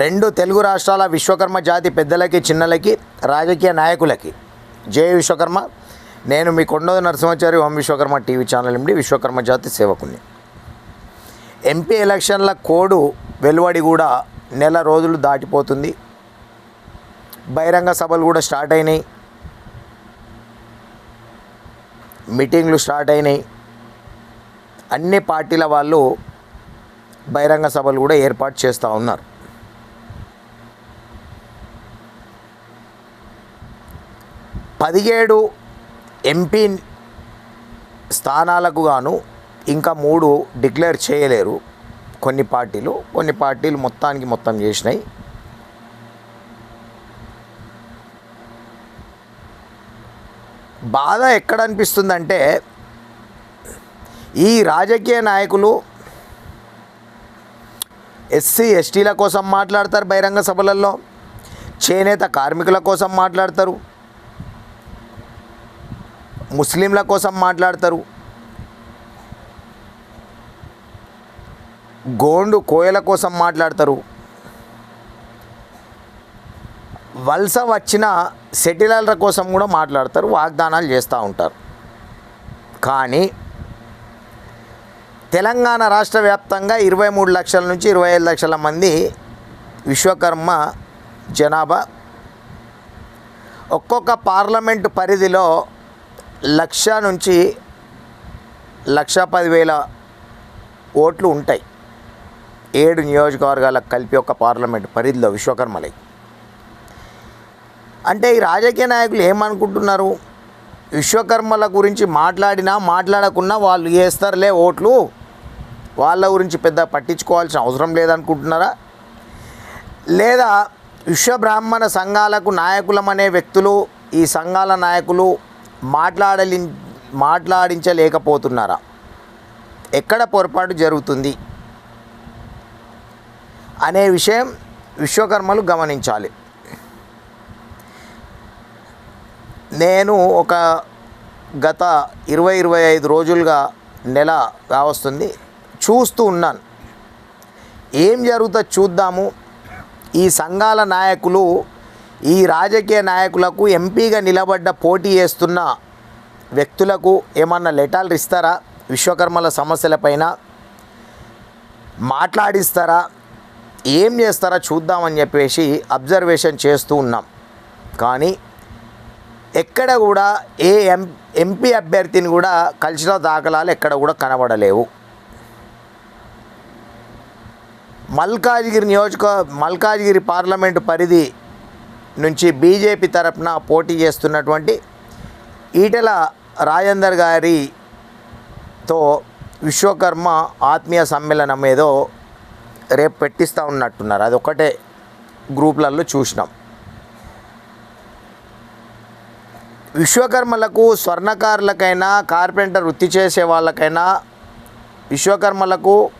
రెండు తెలుగు రాష్ట్రాల విశ్వకర్మ జాతి పెద్దలకి చిన్నలకి రాజకీయ నాయకులకి. జయ విశ్వకర్మ. నేను మీ కొండోది నరసింహాచారి ఓం విశ్వకర్మ టీవీ ఛానల్ నుండి విశ్వకర్మ జాతి సేవకుని ఎంపీ ఎలక్షన్ల కోడ్ వెలువడి కూడా నెల రోజులు దాటిపోతుంది. బహిరంగ సభలు కూడా స్టార్ట్ అయినాయి. మీటింగ్లు స్టార్ట్ అయినాయి. అన్ని పార్టీల వాళ్ళు బహిరంగ సభలు కూడా ఏర్పాటు చేస్తూ ఉన్నారు. పదిహేడు ఎంపీ స్థానాలకు గాను ఇంకా మూడు డిక్లేర్ చేయలేరు. కొన్ని పార్టీలు కొన్ని పార్టీలు మొత్తానికి మొత్తం చేసినాయి. బాధ ఎక్కడ అనిపిస్తుందంటే ఈ రాజకీయ నాయకులు ఎస్సీ ఎస్టీల కోసం మాట్లాడతారు బహిరంగ సభలలో. చేనేత కార్మికుల కోసం మాట్లాడతారు. ముస్లింల కోసం మాట్లాడతారు. గోండు కోయల కోసం మాట్లాడతారు. వలస వచ్చిన సెటిలర్ల కోసం కూడా మాట్లాడతారు వాగ్దానాలు చేస్తూ ఉంటారు. కానీ తెలంగాణ రాష్ట్ర వ్యాప్తంగా ఇరవై మూడు లక్షల నుంచి ఇరవై ఐదు లక్షల మంది విశ్వకర్మ జనాభా. ఒక్కొక్క పార్లమెంటు పరిధిలో లక్ష నుంచి లక్ష పదివేల ఓట్లు ఉంటాయి. ఏడు నియోజకవర్గాలకు కలిపి ఒక పార్లమెంట్ పరిధిలో విశ్వకర్మలై. అంటే ఈ రాజకీయ నాయకులు ఏమనుకుంటున్నారు? విశ్వకర్మల గురించి మాట్లాడినా మాట్లాడకున్నా వాళ్ళు వేస్తారులే ఓట్లు. వాళ్ళ గురించి పెద్ద పట్టించుకోవాల్సిన అవసరం లేదనుకుంటున్నారా? లేదా విశ్వబ్రాహ్మణ సంఘాలకు నాయకులమనే వ్యక్తులు ఈ సంఘాల నాయకులు మాట్లాడలి మాట్లాడించలేకపోతున్నారా? ఎక్కడ పొరపాటు జరుగుతుంది? అనే విషయం విశ్వకర్మలు గమనించాలి. నేను ఒక గత ఇరవై ఇరవై ఐదు రోజులుగా నెల కావస్తుంది చూస్తూ ఉన్నాను. ఏం జరుగుతుందో చూద్దాము. ఈ సంఘాల నాయకులు ఈ రాజకీయ నాయకులకు ఎంపీగా నిలబడ్డ పోటీ చేస్తున్న వ్యక్తులకు ఏమన్నా లెటర్లు ఇస్తారా? విశ్వకర్మల సమస్యలపైన మాట్లాడిస్తారా? ఏం చేస్తారా? చూద్దామని చెప్పేసి అబ్జర్వేషన్ చేస్తూ ఉన్నాం. కానీ ఎక్కడ కూడా ఏ ఎం ఎంపీ అభ్యర్థిని కూడా కలిసిన దాఖలాలు ఎక్కడ కూడా కనబడలేవు. మల్కాజ్గిరి నియోజక మల్కాజ్గిరి పార్లమెంటు పరిధి నుంచి బీజేపీ తరఫున పోటీ చేస్తున్నటువంటి ఈటెల రాజేందర్ గారితో విశ్వకర్మ ఆత్మీయ సమ్మేళనం ఏదో రేపు పెట్టిస్తూ ఉన్నట్టున్నారు. అది ఒకటే గ్రూపులలో చూసినాం. విశ్వకర్మలకు స్వర్ణకారులకైనా కార్పెంటర్ వృత్తి చేసే వాళ్ళకైనా విశ్వకర్మలకు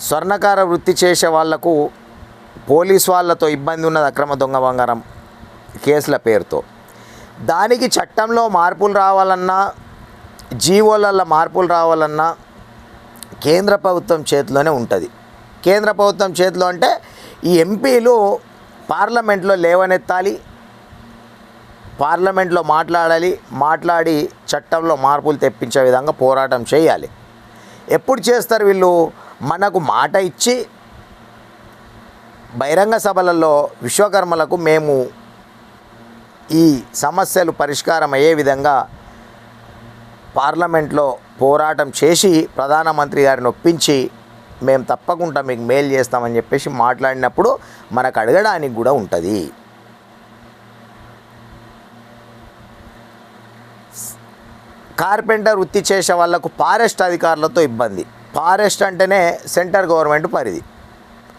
స్వర్ణకార వృత్తి చేసే వాళ్ళకు పోలీస్ వాళ్ళతో ఇబ్బంది ఉన్నది అక్రమ దొంగ బంగారం కేసుల పేరుతో. దానికి చట్టంలో మార్పులు రావాలన్నా జీవోలలో మార్పులు రావాలన్నా కేంద్ర ప్రభుత్వం చేతిలోనే ఉంటుంది. కేంద్ర ప్రభుత్వం చేతిలో అంటే ఈ ఎంపీలు పార్లమెంట్లో లేవనెత్తాలి పార్లమెంట్లో మాట్లాడాలి మాట్లాడి చట్టంలో మార్పులు తెప్పించే విధంగా పోరాటం చేయాలి. ఎప్పుడు చేస్తారు వీళ్ళు? మనకు మాట ఇచ్చి బహిరంగ సభలలో విశ్వకర్మలకు మేము ఈ సమస్యలు పరిష్కారం అయ్యే విధంగా పార్లమెంట్లో పోరాటం చేసి ప్రధానమంత్రి గారిని ఒప్పించి మేము తప్పకుండా మీకు మేలు చేస్తామని చెప్పేసి మాట్లాడినప్పుడు మనకు అడగడానికి కూడా ఉంటుంది. కార్పెంటర్ వృత్తి చేసే వాళ్ళకు ఫారెస్ట్ అధికారులతో ఇబ్బంది. ఫారెస్ట్ అంటేనే సెంటర్ గవర్నమెంట్ పరిధి.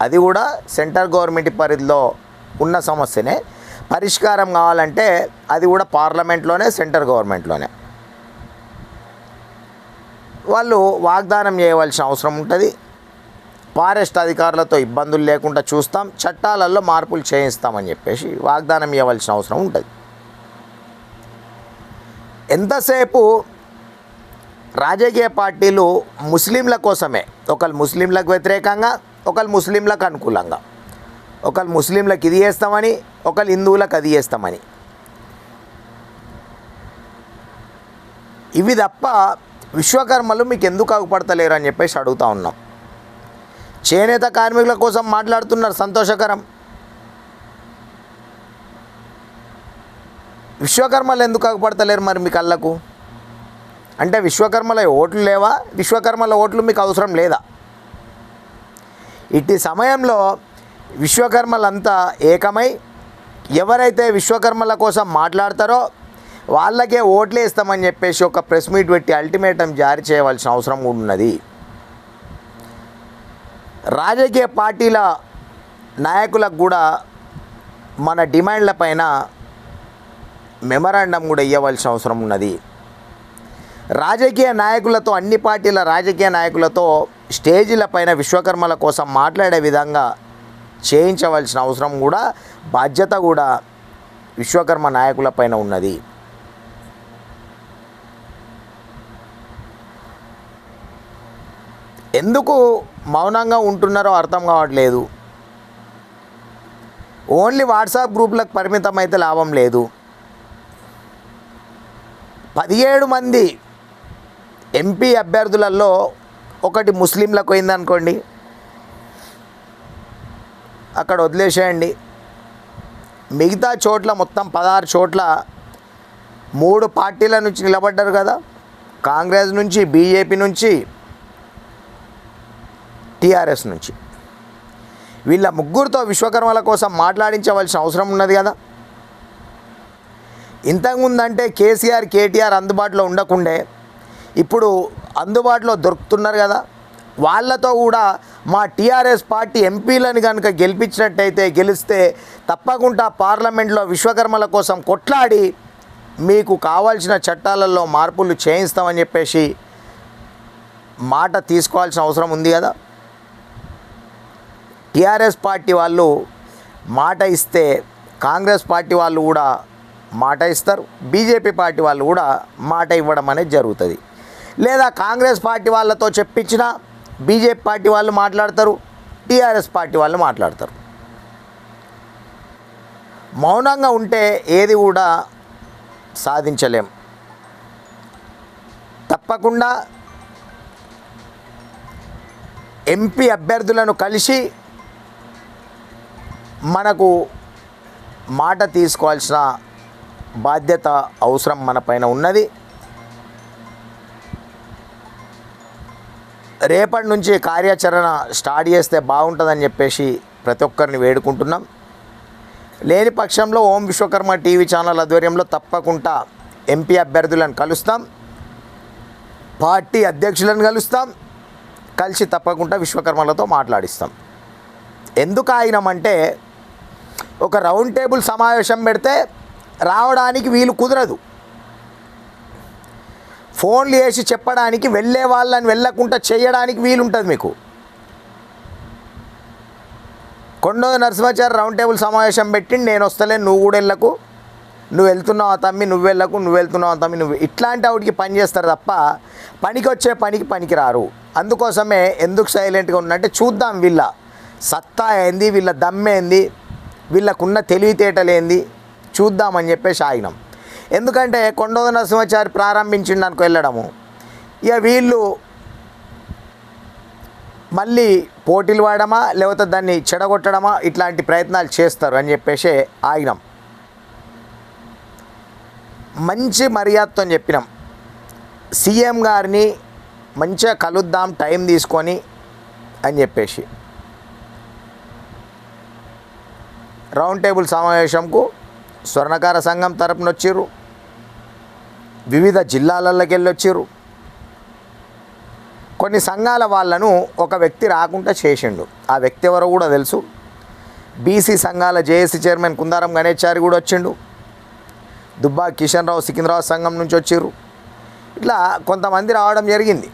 అది కూడా సెంటర్ గవర్నమెంట్ పరిధిలో ఉన్న సమస్యనే. పరిష్కారం కావాలంటే అది కూడా పార్లమెంట్లోనే సెంటర్ గవర్నమెంట్లోనే. వాళ్ళు వాగ్దానం చేయవలసిన అవసరం ఉంటుంది. ఫారెస్ట్ అధికారులతో ఇబ్బందులు లేకుండా చూస్తాం. చట్టాలలో మార్పులు చేయిస్తామని చెప్పేసి వాగ్దానం ఇవ్వవలసిన అవసరం ఉంటుంది. ఎంతసేపు రాజకీయ పార్టీలు ముస్లింల కోసమే? ఒకళ్ళు ముస్లింలకు వ్యతిరేకంగా ఒకళ్ళు ముస్లింలకు అనుకూలంగా ఒకళ్ళు ముస్లింలకు ఇది చేస్తామని ఒకళ్ళు హిందువులకు అది చేస్తామని. ఇవి తప్ప విశ్వకర్మలు మీకు ఎందుకు అగుపడతలేరు అని చెప్పేసి అడుగుతా ఉన్నాం. చేనేత కార్మికుల కోసం మాట్లాడుతున్నారు సంతోషకరం. విశ్వకర్మలు ఎందుకు అగుపడతలేరు మరి మీ కళ్ళకు? అంటే విశ్వకర్మల ఓట్లు లేవా? విశ్వకర్మల ఓట్లు మీకు అవసరం లేదా? ఇట్టి సమయంలో విశ్వకర్మలంతా ఏకమై ఎవరైతే విశ్వకర్మల కోసం మాట్లాడతారో వాళ్ళకే ఓట్లు వేస్తామని చెప్పేసి ఒక ప్రెస్ మీట్ పెట్టి అల్టిమేటం జారీ చేయవలసిన అవసరం కూడా ఉన్నది. రాజకీయ పార్టీల నాయకులకు కూడా మన డిమాండ్ల పైన మెమరాండం కూడా ఇవ్వవలసిన అవసరం ఉన్నది. రాజకీయ నాయకులతో అన్ని పార్టీల రాజకీయ నాయకులతో స్టేజీల పైన విశ్వకర్మల కోసం మాట్లాడే విధంగా చేయించవలసిన అవసరం కూడా బాధ్యత కూడా విశ్వకర్మ నాయకుల పైన ఉన్నది. ఎందుకు మౌనంగా ఉంటున్నారో అర్థం కావట్లేదు. ఓన్లీ వాట్సాప్ గ్రూపులకు పరిమితం అయితే లాభం లేదు. పదిహేడు మంది ఎంపీ అభ్యర్థులలో ఒకటి ముస్లింలకు అయిందనుకోండి అక్కడ వదిలేసేయండి. మిగతా చోట్ల మొత్తం పదహారు చోట్ల మూడు పార్టీల నుంచి నిలబడ్డారు కదా కాంగ్రెస్ నుంచి బీజేపీ నుంచి టీఆర్ఎస్ నుంచి. వీళ్ళ ముగ్గురితో విశ్వకర్మల కోసం మాట్లాడించవలసిన అవసరం ఉన్నది కదా. ఇంతకుముందంటే కేసీఆర్ కేటీఆర్ అందుబాటులో ఉండకుండే ఇప్పుడు అందుబాటులో దొరుకుతున్నారు కదా. వాళ్ళతో కూడా మా టీఆర్ఎస్ పార్టీ ఎంపీలను కనుక గెలిపించినట్టయితే గెలిస్తే తప్పకుండా పార్లమెంట్లో విశ్వకర్మల కోసం కొట్లాడి మీకు కావాల్సిన చట్టాలలో మార్పులు చేయిస్తామని చెప్పేసి మాట తీసుకోవాల్సిన అవసరం ఉంది కదా. టీఆర్ఎస్ పార్టీ వాళ్ళు మాట ఇస్తే కాంగ్రెస్ పార్టీ వాళ్ళు కూడా మాట ఇస్తారు. బీజేపీ పార్టీ వాళ్ళు కూడా మాట ఇవ్వడం అనేది జరుగుతుంది. లేదా కాంగ్రెస్ పార్టీ వాళ్ళతో చెప్పించిన బీజేపీ పార్టీ వాళ్ళు మాట్లాడతారు టీఆర్ఎస్ పార్టీ వాళ్ళు మాట్లాడతారు. మౌనంగా ఉంటే ఏది కూడా సాధించలేం. తప్పకుండా ఎంపీ అభ్యర్థులను కలిసి మనకు మాట తీసుకోవాల్సిన బాధ్యత అవసరం మన పైన ఉన్నది. రేపటి నుంచి కార్యాచరణ స్టార్ట్ చేస్తే బాగుంటుందని చెప్పేసి ప్రతి ఒక్కరిని వేడుకుంటున్నాం. లేని పక్షంలో ఓం విశ్వకర్మ టీవీ ఛానల్ ఆధ్వర్యంలో తప్పకుండా ఎంపీ అభ్యర్థులను కలుస్తాం. పార్టీ అధ్యక్షులను కలుస్తాం. కలిసి తప్పకుండా విశ్వకర్మలతో మాట్లాడిస్తాం. ఎందుకు ఆగినామంటే ఒక రౌండ్ టేబుల్ సమావేశం పెడితే రావడానికి వీలు కుదరదు. ఫోన్లు వేసి చెప్పడానికి వెళ్ళే వాళ్ళని వెళ్ళకుండా చేయడానికి వీలుంటుంది మీకు. కొండో నరసింహాచారి రౌండ్ టేబుల్ సమావేశం పెట్టి నేను వస్తలేను నువ్వు కూడా వెళ్ళకు. నువ్వు వెళ్తున్నావు తమ్మి? నువ్వు వెళ్ళకు. నువ్వు వెళ్తున్నావు తమ్మి? నువ్వు ఇట్లాంటి ఆవిడికి పని చేస్తారు తప్ప పనికి వచ్చే పనికి పనికిరారు. అందుకోసమే ఎందుకు సైలెంట్గా ఉన్నట్టే చూద్దాం వీళ్ళ సత్తా ఏంది? వీళ్ళ దమ్మేంది వీళ్ళకున్న తెలివితేటలేంది చూద్దామని చెప్పేసి ఆగినాం. ఎందుకంటే కొండోద నరసింహచారి ప్రారంభించిండు అనుకో వెళ్ళడము. ఇక వీళ్ళు మళ్ళీ పోటీలు వాడమా లేకపోతే దాన్ని చెడగొట్టడమా ఇట్లాంటి ప్రయత్నాలు చేస్తారు అని చెప్పేసి ఆగినాం. మంచి మర్యాదతో చెప్పినాం. సీఎం గారిని మంచిగా కలుద్దాం టైం తీసుకొని అని చెప్పేసి. రౌండ్ టేబుల్ సమావేశంకు స్వర్ణకార సంఘం తరపున వచ్చిర్రు వివిధ జిల్లాలలోకి వెళ్ళి కొన్ని సంఘాల వాళ్ళను ఒక వ్యక్తి రాకుండా చేసిండు. ఆ వ్యక్తి ఎవరో కూడా తెలుసు. బీసీ సంఘాల జేఏసీ చైర్మన్ కుందారం గణేశారి కూడా వచ్చిండు. దుబ్బా కిషన్ రావు సికింద్రాబాద్ సంఘం నుంచి వచ్చిర్రు. ఇట్లా కొంతమంది రావడం జరిగింది.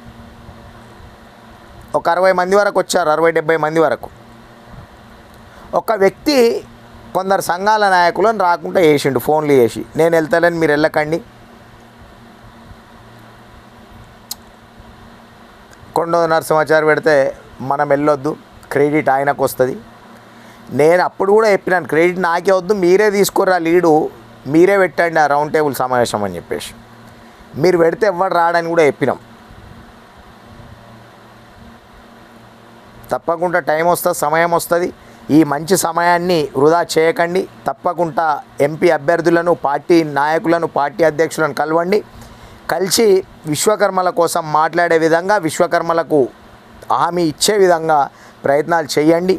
ఒక అరవై మంది వరకు వచ్చారు అరవై డెబ్బై మంది వరకు. ఒక వ్యక్తి కొందరు సంఘాల నాయకులను రాకుండా వేసిండు ఫోన్లు చేసి. నేను వెళ్తానని మీరు వెళ్ళకండి. కొండో నరసింహాచారి పెడితే మనం వెళ్ళొద్దు. క్రెడిట్ ఆయనకు వస్తుంది. నేను అప్పుడు కూడా చెప్పినాను క్రెడిట్ నాకే వద్దు మీరే తీసుకురా లీడు మీరే పెట్టండి ఆ రౌండ్ టేబుల్ సమావేశం అని చెప్పేసి. మీరు పెడితే ఎవ్వడు రాడని కూడా చెప్పినాం. తప్పకుండా టైం వస్తుంది సమయం వస్తుంది. ఈ మంచి సమయాన్ని వృధా చేయకండి. తప్పకుండా ఎంపీ అభ్యర్థులను పార్టీ నాయకులను పార్టీ అధ్యక్షులను కలవండి. కలిసి విశ్వకర్మల కోసం మాట్లాడే విధంగా విశ్వకర్మలకు హామీ ఇచ్చే విధంగా ప్రయత్నాలు చేయండి.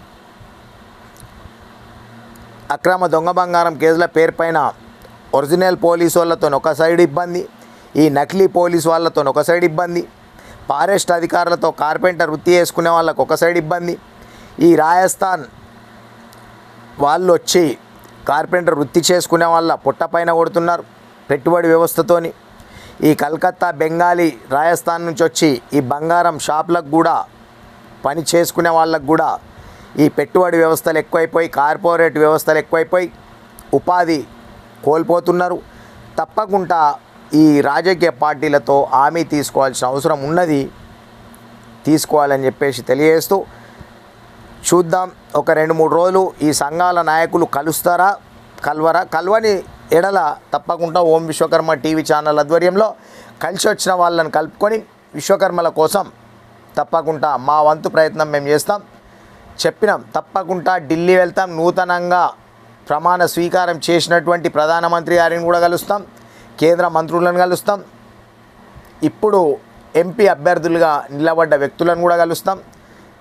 అక్రమ దొంగ బంగారం కేసుల పేరుపైన ఒరిజినల్ పోలీసు వాళ్ళతో ఒక సైడ్ ఇబ్బంది ఈ నకిలీ పోలీసు వాళ్ళతో ఒక సైడ్ ఇబ్బంది ఫారెస్ట్ అధికారులతో కార్పెంటర్ వృత్తి చేసుకునే వాళ్ళకు ఒక సైడ్ ఇబ్బంది ఈ రాజస్థాన్ వాళ్ళు వచ్చి కార్పెంటర్ వృత్తి చేసుకునే వాళ్ళ పుట్టపైన కొడుతున్నారు పెట్టుబడి వ్యవస్థతోని. ఈ కలకత్తా బెంగాలీ రాజస్థాన్ నుంచి వచ్చి ఈ బంగారం షాపులకు కూడా పని చేసుకునే వాళ్ళకు కూడా ఈ పెట్టుబడి వ్యవస్థలు ఎక్కువైపోయి కార్పొరేట్ వ్యవస్థలు ఎక్కువైపోయి ఉపాధి కోల్పోతున్నారు. తప్పకుండా ఈ రాజకీయ పార్టీలతో హామీ తీసుకోవాల్సిన అవసరం ఉన్నది. తీసుకోవాలని చెప్పేసి తెలియజేస్తూ చూద్దాం. ఒక రెండు మూడు రోజులు ఈ సంఘాల నాయకులు కలుస్తారా కలవరా? కలవని ఎడల తప్పకుండా ఓం విశ్వకర్మ టీవీ ఛానల్ ఆధ్వర్యంలో కలిసి వచ్చిన వాళ్ళని కలుపుకొని విశ్వకర్మల కోసం తప్పకుండా మా వంతు ప్రయత్నం మేము చేస్తాం. చెప్పినాం తప్పకుండా ఢిల్లీ వెళ్తాం. నూతనంగా ప్రమాణ స్వీకారం చేసినటువంటి ప్రధానమంత్రి గారిని కూడా కలుస్తాం. కేంద్ర మంత్రులను కలుస్తాం. ఇప్పుడు ఎంపీ అభ్యర్థులుగా నిలబడ్డ వ్యక్తులను కూడా కలుస్తాం.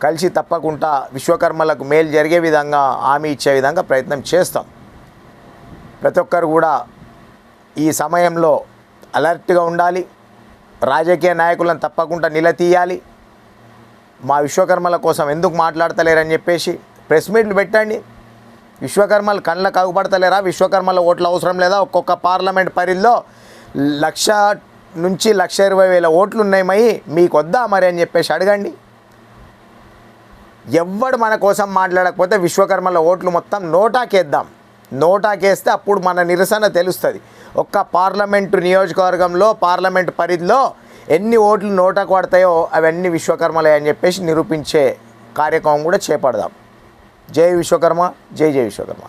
కలిసి తప్పకుండా విశ్వకర్మలకు మేలు జరిగే విధంగా హామీ ఇచ్చే విధంగా ప్రయత్నం చేస్తాం. ప్రతి ఒక్కరు కూడా ఈ సమయంలో అలర్ట్గా ఉండాలి. రాజకీయ నాయకులను తప్పకుండా నిలతీయాలి. మా విశ్వకర్మల కోసం ఎందుకు మాట్లాడతలేరని చెప్పేసి ప్రెస్ మీట్లు పెట్టండి. విశ్వకర్మలు కళ్ళ కాగుపడతలేరా? విశ్వకర్మల ఓట్లు అవసరం లేదా? ఒక్కొక్క పార్లమెంట్ పరిధిలో లక్ష నుంచి లక్ష ఇరవై వేల ఓట్లు ఉన్నాయి మయి మీకు వద్దా మరి అని చెప్పేసి అడగండి. ఎవ్వడు మన కోసం మాట్లాడకపోతే విశ్వకర్మల ఓట్లు మొత్తం నోటాకేద్దాం. నోటాకేస్తే అప్పుడు మన నిరసన తెలుస్తుంది. ఒక్క పార్లమెంటు నియోజకవర్గంలో పార్లమెంట్ పరిధిలో ఎన్ని ఓట్లు నోటాకు పడతాయో అవన్నీ విశ్వకర్మలే అని చెప్పేసి నిరూపించే కార్యక్రమం కూడా చేపడదాం. జై విశ్వకర్మ జై జై విశ్వకర్మ.